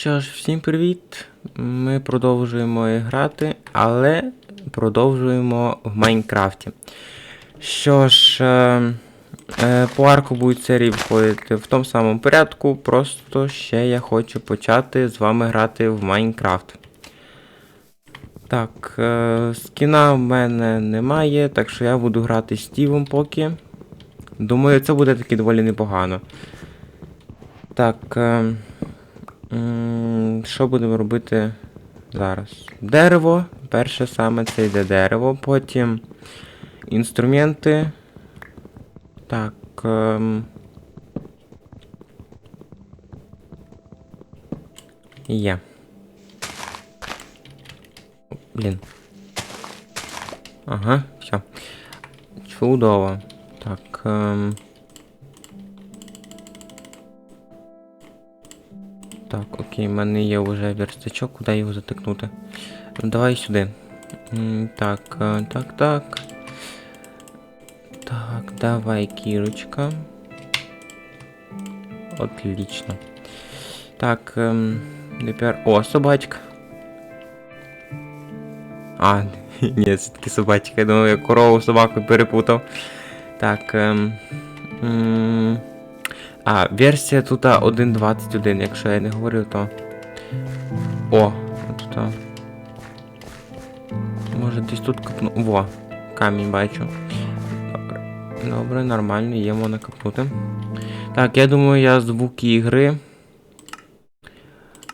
Що ж, всім привіт! Ми продовжуємо грати, але продовжуємо в Майнкрафті. Що ж, е, е, по арку будуть серії виходити в тому самому порядку, просто ще я хочу почати з вами грати в Майнкрафт. Так, е, скіна в мене немає, так що я буду грати з Стівом поки. Думаю, це буде таки доволі непогано. Так. Що будемо робити зараз? Дерево. Перше саме це йде дерево, потім інструменти. Так. Ем... Є. Блін. Ага, все. Чудово. Так. Ем... Так, окей, в мене є вже верстачок, куди його затикнути? Ну, Давай сюди. М, Так, е, так, так. Так, давай, кірочка. Отлично. Так, ем, тепер. О, собачка. А, ні, це таки собачка. Я думав, я корову з собакою перепутав. Так, ем. а, версія тут 1.21, якщо я не говорю, то. О, тут. Може десь тут копну. Во, камінь бачу. Добре, нормально, є можна копнути. Так, я думаю, я звуки ігри.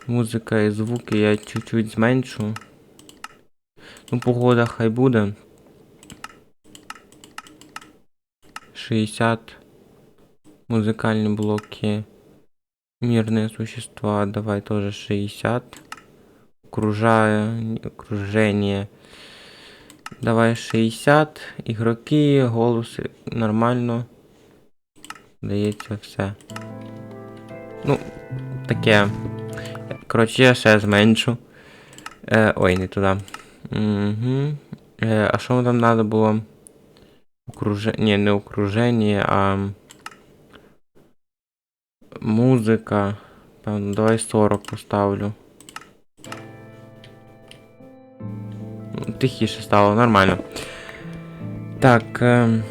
Музика і звуки я чуть-чуть зменшу. Ну, погода хай буде. 60 музыкальные блоки. Мирные существа, давай тоже 60. Окружая, окружение. Давай 60. Ігроки, голос нормально. Здається, все. Ну, таке. Коротше, я ще зменшу. Е, ой, не туди. Угу. Е, а що там треба було? Окруження. Ні, не окруження, а. Музика. Певно, давай 40 поставлю. Ну, Тихіше стало, нормально. Так. Е...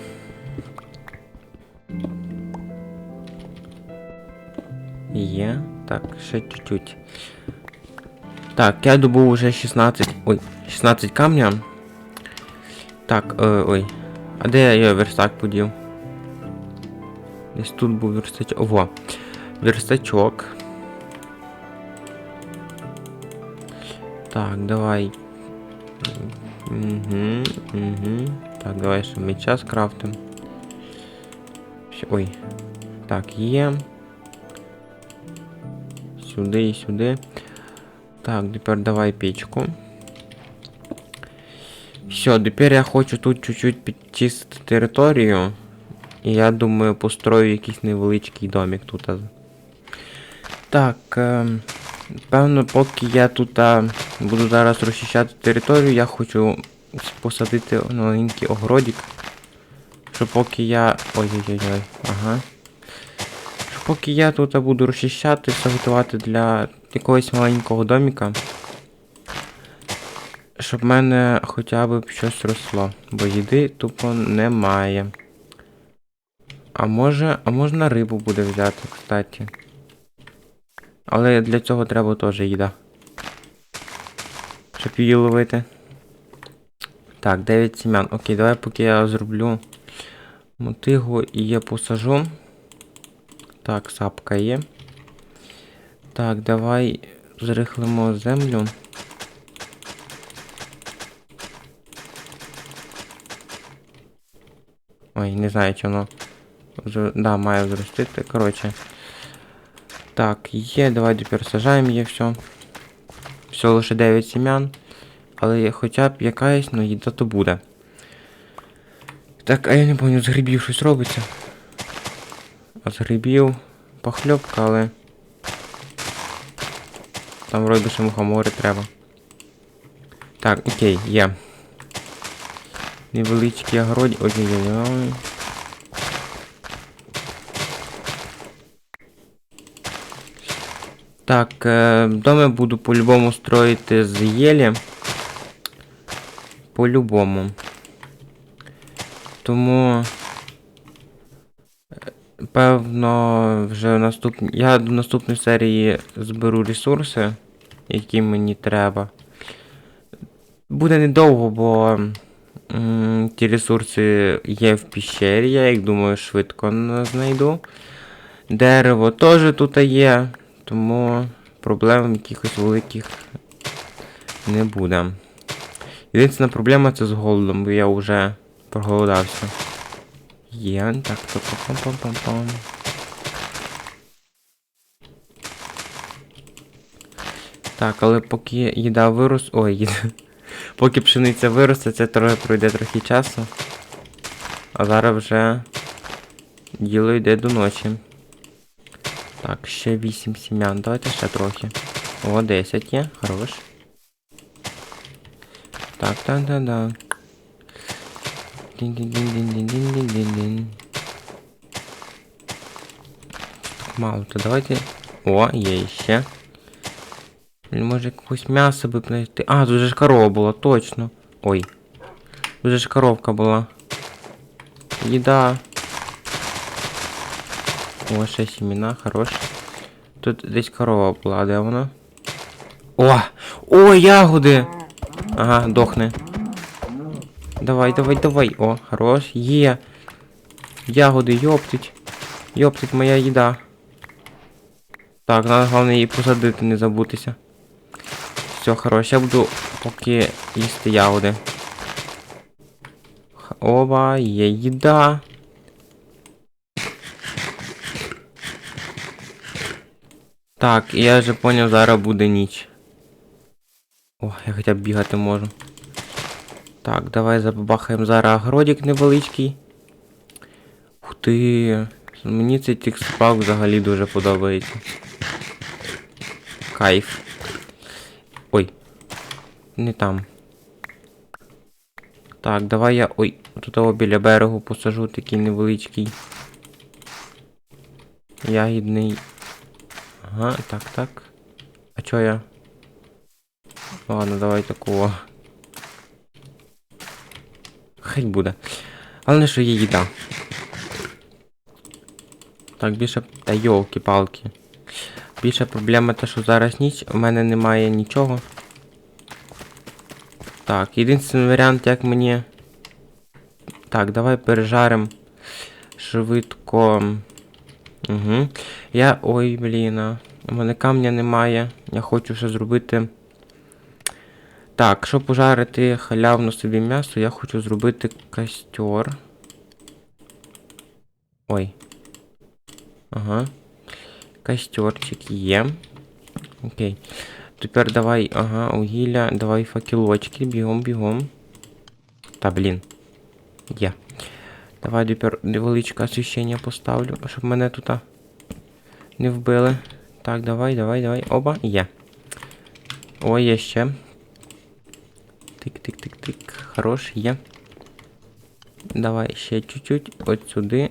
Є. Так, ще чуть-чуть. Так, я добув уже 16. Ой, 16 камня. Так, е, ой. А де я його верстак подів? Десь тут був верстачок. Ого. Верстачок. Так, давай. Угу, угу. Так, давай ще меча скрафтим. Ой. Так, є. Сюди і сюди. Так, тепер давай печку. Все, тепер я хочу тут чуть-чуть підчистити територію. І я думаю, построю якийсь невеличкий домик тут. Так, ем, певно, поки я тут буду зараз розчищати територію, я хочу посадити маленький огородик. Що поки я. Ой-ой-ой, ага. Що поки я тут буду розчищати, все готувати для якогось маленького домика. Щоб в мене хоча б щось росло, бо їди тупо немає. А може, а можна рибу буде взяти, кстати. Але для цього треба теж їда. Щоб її ловити. Так, 9 сім'ян. Окей, давай поки я зроблю мотигу і я посажу. Так, сапка є. Так, давай зрихлимо землю. Ой, не знаю, чи воно. Да, має зростити. Коротше. Так, є, давай тепер сажаємо її все. Все лише 9 сім'ян. Але хоча б якась, ну їда то буде. Так, а я не пам'ятаю, з грибів щось робиться. А з грибів похльопка, але. Там вроде ще мухомори треба. Так, окей, є. Невеличкий огород. Ой-ой-ой. Так, е, доми буду по-любому строїти з єлі. По-любому. Тому. е, Певно, вже в наступній. Я до наступної серії зберу ресурси, які мені треба. Буде недовго, бо ті ресурси є в піщері, я їх думаю швидко знайду. Дерево теж тут є, тому проблем якихось великих не буде. Єдина проблема це з голодом, бо я вже проголодався. Є, так, то пам пам пам пам Так, але поки їда вирос. Ой, їда. Поки пшениця виросте, це трохи пройде трохи часу. А зараз вже діло йде до ночі. Так, ще 8 сім'ян. Давайте ще трохи. О, 10 є, хорош. Так, да-да-да. Дин-дин-дин-дин-дин-дин-дин-дин. Мало, то давайте... О, є ще. Може якусь м'ясо би знайти. А, тут же ж корова була, точно. Ой. Тут же ж коровка була. Їда. О, ще сімена, хорош. Тут десь корова була, де вона? О! О, ягоди! Ага, дохне. Давай, давай, давай. О, хорош. Є. Ягоди, йоптить. Йоптить моя їда. Так, треба головне її посадити, не забутися. Все, хорош, я буду поки їсти ягоди. Оба, є їда. Так, я вже поняв, зараз буде ніч. О, я хоча б бігати можу. Так, давай забабахаємо зараз огородик невеличкий. Ух ти. Мені цей текстпак взагалі дуже подобається. Кайф. Ой. Не там. Так, давай я. Ой, тут того біля берегу посажу такий невеличкий. Ягідний. Ага, так, так. А чо я? Ладно, давай такого. Хай буде. Але не що є їда. Так, більше. Та йолки-палки. Більша проблема те, що зараз ніч, у мене немає нічого. Так, єдиний варіант, як мені. Так, давай пережарим швидко. Угу. Я. Ой, блін. У мене камня немає. Я хочу ще зробити. Так, щоб пожарити халявно собі м'ясо, я хочу зробити костер. Ой. Ага. Костерчик є. Окей. Тепер давай, ага, вугілля, давай факелочки, бігом, бігом. Та блін. Є. Давай тепер невеличке освіщення поставлю, щоб мене тут не вбили. Так, давай, давай, давай. Оба, є. О, є ще. Тик-тик-тик-тик. Хорош, є. Давай ще чуть-чуть. От сюди.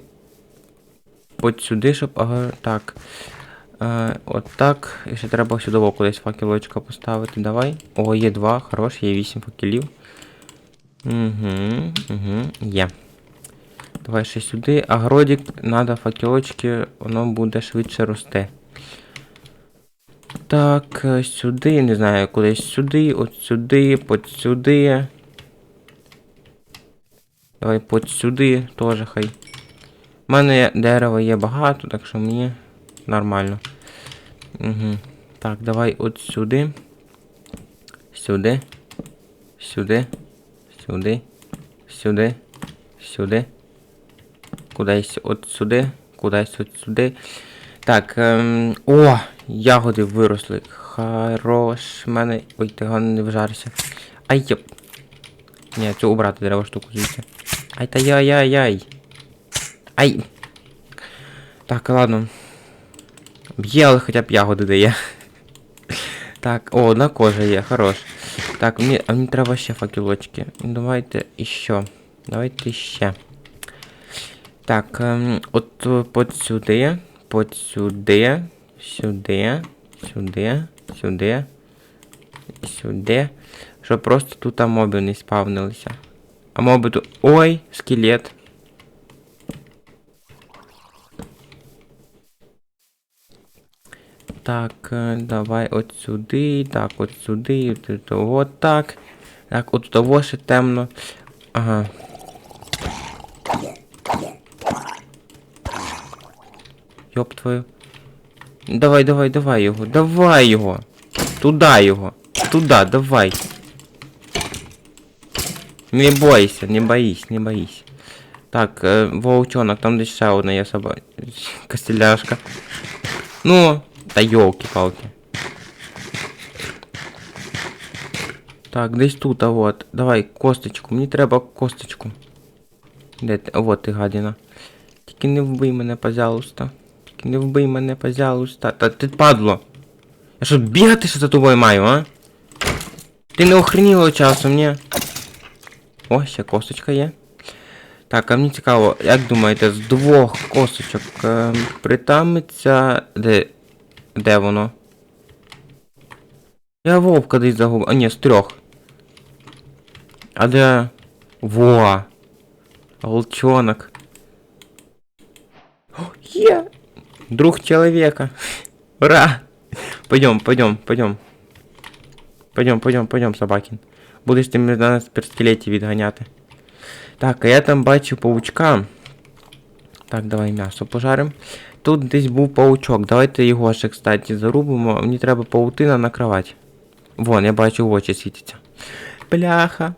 От сюди, щоб. Ага, так. Е, от так. І ще треба сюди кудись факелочка поставити. Давай. О, є два, хорош, є вісім факелів. Угу, угу, є. Давай ще сюди. Огородик, надо факелочки, воно буде швидше рости. Так, е, сюди, не знаю, кудись сюди, от сюди, под сюди. Давай под сюди теж хай. У мене дерева є багато, так що мені нормально. Угу. Так, давай от сюди. Сюди. Сюди. Сюди. Сюди. Сюди. Кудись от сюди. Кудись от сюди. Так, ем... О! Ягоди виросли. Хорош. Мене. Ой, ти не вжарся. Ай, єп. Ні, цю убрати треба штуку звідси. Ай та яй-яй-яй. Ай. Так, ладно. Б'є, але хоча б ягоди дає. Так, о, одна кожа є, хорош. Так, мені, а мені треба ще факелочки. Давайте іще. Давайте ще. Так, ем, от е, под сюди, под сюди, сюди, Сюди, сюди. Сюди. Щоб просто тут а, моби не спавнилися. А моби тут. Ой, скелет. Так, е, давай от сюди, так, от сюди, от, от, от так. Так, от того ще темно. Ага. Йоп твою. Давай, давай, давай його, давай його. Туда його. Туда, давай. Не бойся, не боись, не боись. Так, е, вовчонок, там десь ще одна є собака. Костеляшка. Ну, та йолки-палки. Так, десь тут, а вот. Давай, косточку. Мені треба косточку. Де ти? Вот ти гадіна. Тільки не вбий мене, пожалуйста. Не вбий мене, пожалуйста. Та ти падло. Я що, бігати що за тобою маю, а? Ти не охреніло часом, ні? О, ще косточка є. Так, а мені цікаво, як думаєте, з двох косточок е, притамиться. Де. Де воно? Я вовка десь загубив. А ні, з трьох. А де. Во! Волчонок. О, є! Друг человека. Ура! Пойдем, пойдем, пойдем. Пойдем, пойдем, пойдем, собакін. Будеш ти мене нас перскелеті відганяти. Так, а я там бачу паучка. Так, давай м'ясо пожарим. Тут десь був паучок. Давайте його ще, кстати, зарубимо. Мені треба паутина на кровать. Вон, я бачу в очі світяться. Бляха.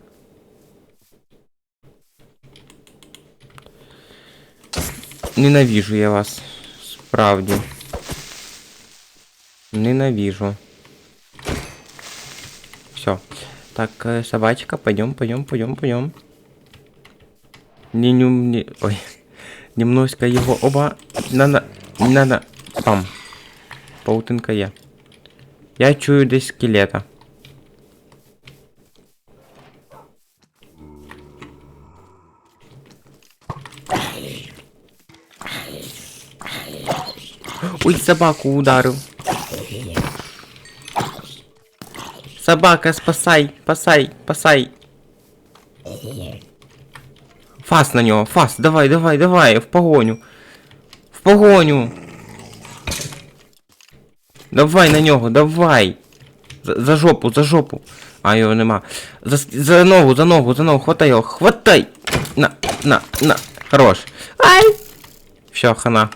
Ненавижу я вас. Справді. Ненавижу. Все. Так, э, собачка, пойдем, пойдем, пойдем, пойдем. Не, не, не, ой. Немножко его оба. Надо, надо. Пам. Паутинка є. Я чую десь скелета. Собаку ударив. Собака, спасай, спасай, спасай. Фас на нього, фас, давай, давай, давай, в погоню. В погоню. Давай на нього, давай. За, за жопу, за жопу. А його нема. За, за ногу, за ногу, за ногу, хватай його, хватай. На, на, на. Хорош. Ай! Все, хана.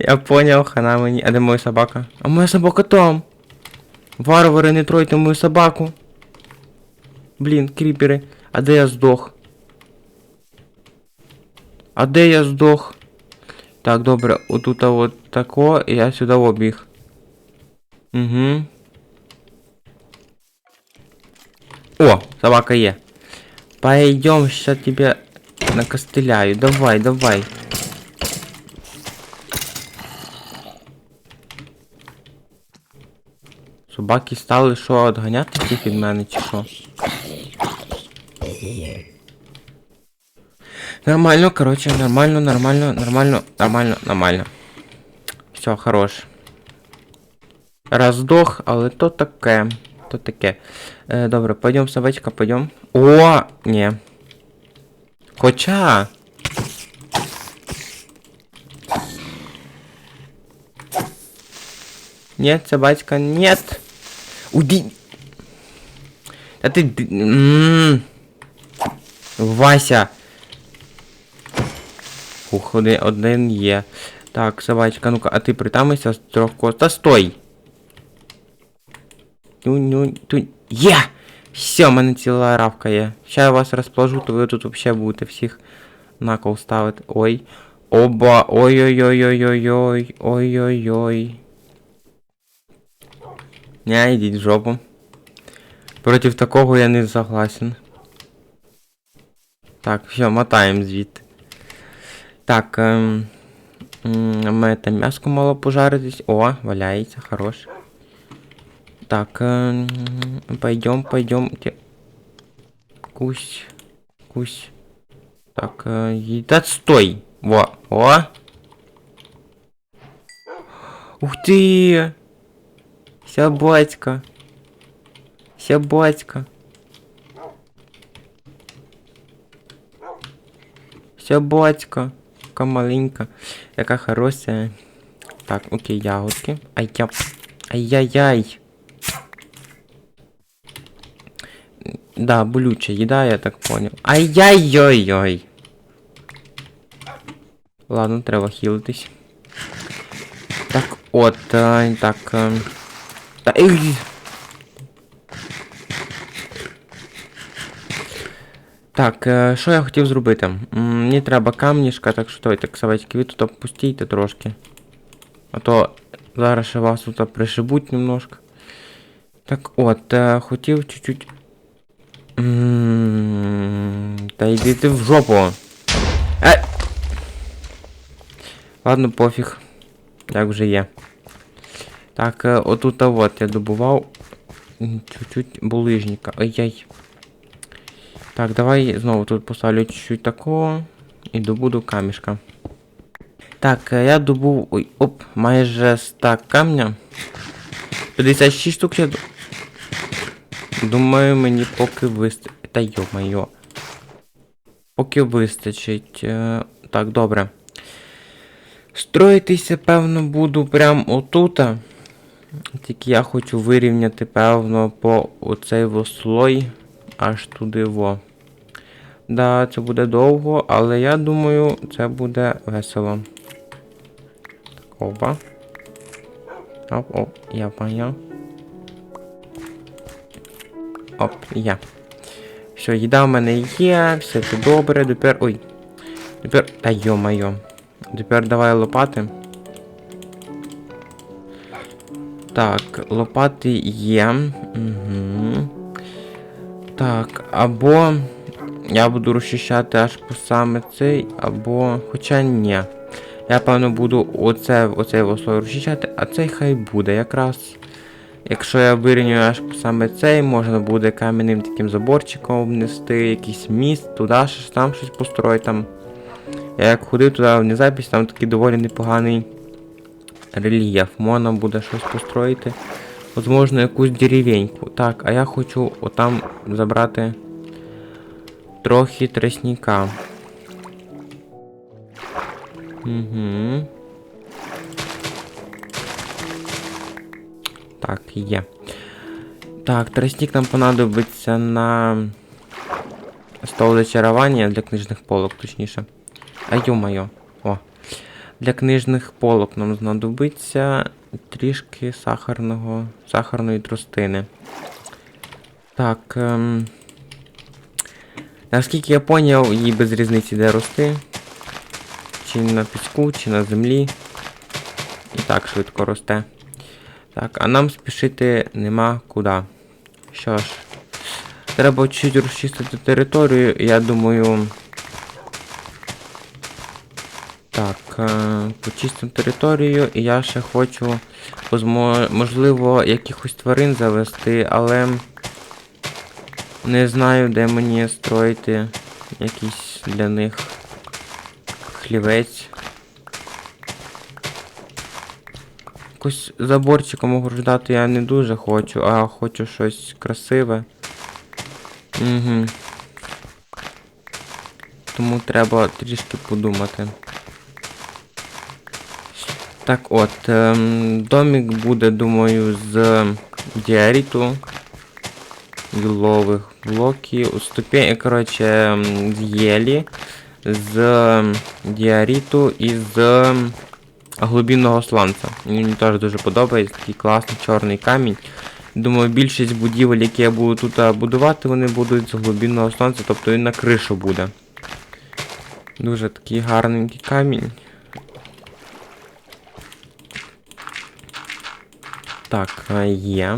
Я понял, хана мені. А де моя собака? А моя собака там. Варвари, не тройте мою собаку. Блін, кріпери. А де я здох? А де я здох? Так, добре, отут от тако, і я сюди обіг. Угу. О, собака є. Пойдем, сейчас тебя накостыляю. Давай, давай. Собаки стали що, відганяти всіх від мене чи що? Нормально, короче, нормально, нормально, нормально, нормально, нормально. Все, хорош. Роздох, але то таке. То таке. Е, добре, пойдем, собачка, пойдем. О, ні. Хоча. Нет, собачка, нет. Уйди. Ти... д- м. Вася. Ух, один, є. Так, собачка, ну-ка, а ти притамися з трьох кост. Та стой! Ну, ну, ту... Є! Все, в мене ціла равка є. Ща я вас розположу, то ви тут взагалі будете всіх на кол ставити. Ой. Оба. Ой-ой-ой-ой-ой-ой. Ой-ой-ой. Не, йдіть в жопу. Проти такого я не согласен. Так, все, мотаємо звідти. Так, ем, м, ми там м'яско мало пожаритись. О, валяється, хорош. Так, ем, пойдем, пойдем. Те- Кусь, кусь. Так, е, ї- та стой! Во, о! Ух ти! Ся батька. Ся батька. Ся батька. Яка маленька. Яка хороша. Так, окей, ягодки. Ай я. Ай-яй-яй. Да, болюча їда, я так понял. Ай-яй-йой-йой. Ладно, треба хілитись. Так, от, так. е, Та ей! Так, е, що я хотів зробити? М, Мені треба камнішка, так що давайте, ксавечки, ви тут опустійте трошки. А то зараз ще вас тут пришибуть немножко. Так от, е, хотів чуть-чуть. М, Та йди ти в жопу. Е! Ладно, пофіг. Як вже є. Так, е, отут от я добував чуть-чуть булижника. Ай-яй. Так, давай знову тут поставлю чуть-чуть такого і добуду камішка. Так, е, я добув. Ой, оп, майже стак камня. 56 штук я. Думаю, мені поки вистачить. Та йо-майо. Поки вистачить. Е, Так, добре. Строїтися, певно, буду прям отута. Тільки я хочу вирівняти, певно, по оцей слой аж туди во. Да, це буде довго, але я думаю, це буде весело. Так, опа. Оп, оп, я понял. Оп, я. Все, їда в мене є, все це добре, тепер. Ой. Тепер. Та йо-майо. Тепер давай лопати. Так, лопати є. Угу. Так, або я буду розчищати аж по саме цей, або. Хоча ні. Я певно буду оце, оцей слой розчищати, а цей хай буде якраз. Якщо я вирівнюю аж саме цей, можна буде кам'яним таким заборчиком обнести, якийсь міст, туди щось там щось построїти там. Я як ходив туди в запись, там такий доволі непоганий рельєф. Можна буде щось построїти. Возможно, якусь деревеньку. Так, а я хочу отам забрати трохи тростника. Угу. Так, є. Так, тростник нам понадобиться на стол зачарування для книжних полок, точніше. А ё-моё. О. Для книжних полок нам знадобиться трішки сахарного, сахарної тростини. Так. Ем... Наскільки я поняв, їй без різниці де рости. Чи на піску, чи на землі. І так швидко росте. Так, а нам спішити нема куди. Що ж, треба чуть розчистити територію, я думаю. Так, е, почистимо територію, і я ще хочу, можливо, якихось тварин завести, але не знаю, де мені строїти якийсь для них хлівець. Якось заборчиком ограждати я не дуже хочу, а хочу щось красиве. Угу. Тому треба трішки подумати. Так от, ем, домик буде, думаю, з діаріту, юлових блоків, ступень, коротше, ем, з єлі, з ем, діаріту і з ем, глибинного сланця. Мені теж дуже подобається, такий класний чорний камінь. Думаю, більшість будівель, які я буду тут будувати, вони будуть з глибинного сланця, тобто він на кришу буде. Дуже такий гарненький камінь. Так, є.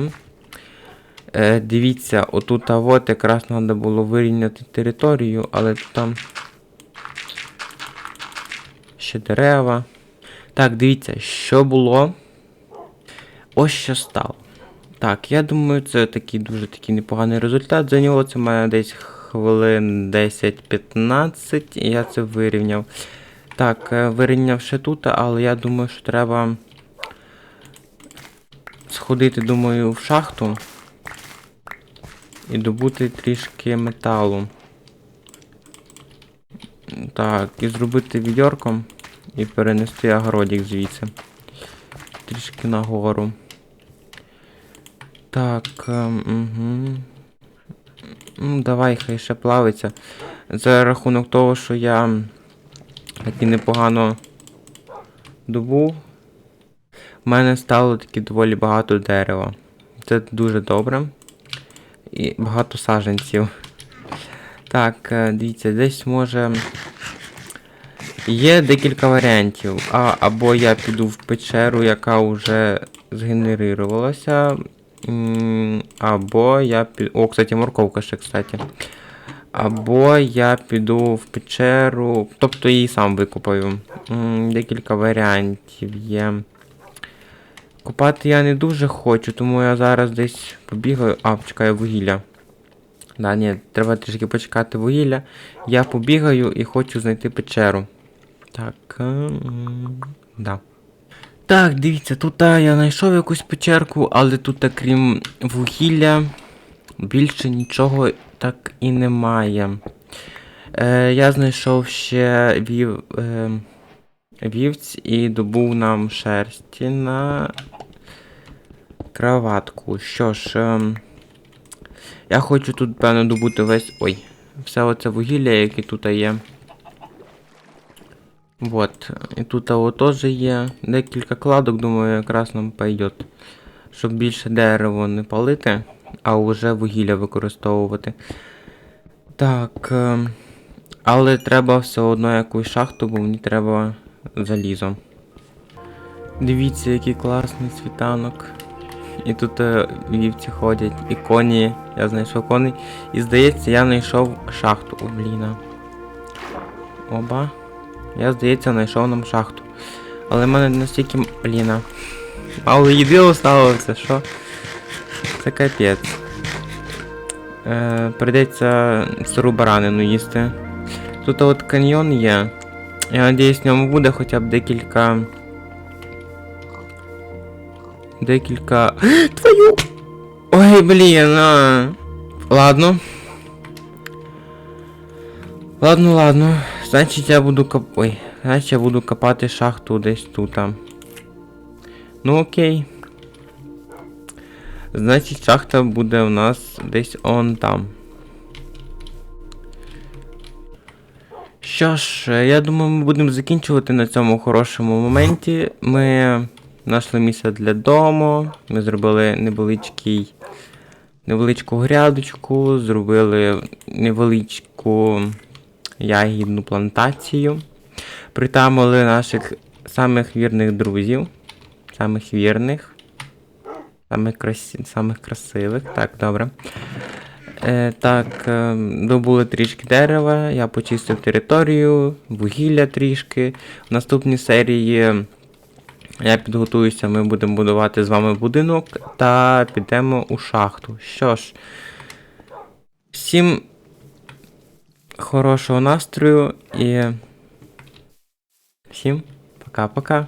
Е, дивіться, отут от якраз треба було вирівняти територію, але там ще дерева. Так, дивіться, що було. Ось що стало. Так, я думаю, це такий дуже такий непоганий результат. За нього це має десь хвилин 10-15, і я це вирівняв. Так, е, вирівняв ще тут, але я думаю, що треба сходити, думаю, в шахту. І добути трішки металу. Так, і зробити відьорком і перенести огородик звідси. Трішки нагору. Так, угу. Ну, давай, хай ще плавиться. За рахунок того, що я таки непогано добув, в мене стало таки доволі багато дерева. Це дуже добре. І багато саженців. Так, е, дивіться, десь може. Є декілька варіантів. А, або я піду в печеру, яка вже згенерувалася. Або я піду. О, кстати, морковка ще, кстати. Або я піду в печеру. Тобто її сам викупаю. Декілька варіантів є. Купати я не дуже хочу, тому я зараз десь побігаю. А, чекаю вугілля. Да, ні, треба трішки почекати вугілля. Я побігаю і хочу знайти печеру. Так. ем, Да. Так, дивіться, тут я знайшов якусь печерку, але тут, а, крім вугілля, більше нічого так і немає. Е, я знайшов ще вів, е, вівць і добув нам шерсті на кроватку. Що ж, ем, я хочу тут, певно, добути весь. Ой, все оце вугілля, яке тут є. Вот. І тут теж є декілька кладок, думаю, якраз нам пойдет. Щоб більше дерево не палити, а вже вугілля використовувати. Так. ем, Але треба все одно якусь шахту, бо мені треба залізо. Дивіться, який класний світанок. І тут е, вівці ходять, і коні. Я знайшов коней. І здається, я знайшов шахту. О, бліна. Оба. Я, здається, знайшов нам шахту. Але в мене настільки. Бліна. Мало їди осталося, що? Це капець. Е, прийдеться сиру баранину їсти. Тут от каньйон є. Я надіюсь, в ньому буде хоча б декілька. Декілька. Твою! Ой, блін, а. Ладно. Ладно, ладно. Значить я буду коп... Ой, значить я буду копати шахту десь тут. Ну окей. Значить, шахта буде у нас десь он там. Що ж, е, я думаю, ми будемо закінчувати на цьому хорошому моменті. Ми знайшли місце для дому. Ми зробили невеличкий, невеличку грядочку, зробили невеличку ягідну плантацію. Притамили наших самих вірних друзів. Самих вірних. Самих, красивих. Так, добре. Е, так, е, добули трішки дерева, я почистив територію, вугілля трішки. В наступній серії я підготуюся, ми будемо будувати з вами будинок та підемо у шахту. Що ж, всім хорошого настрою і всім пока-пока.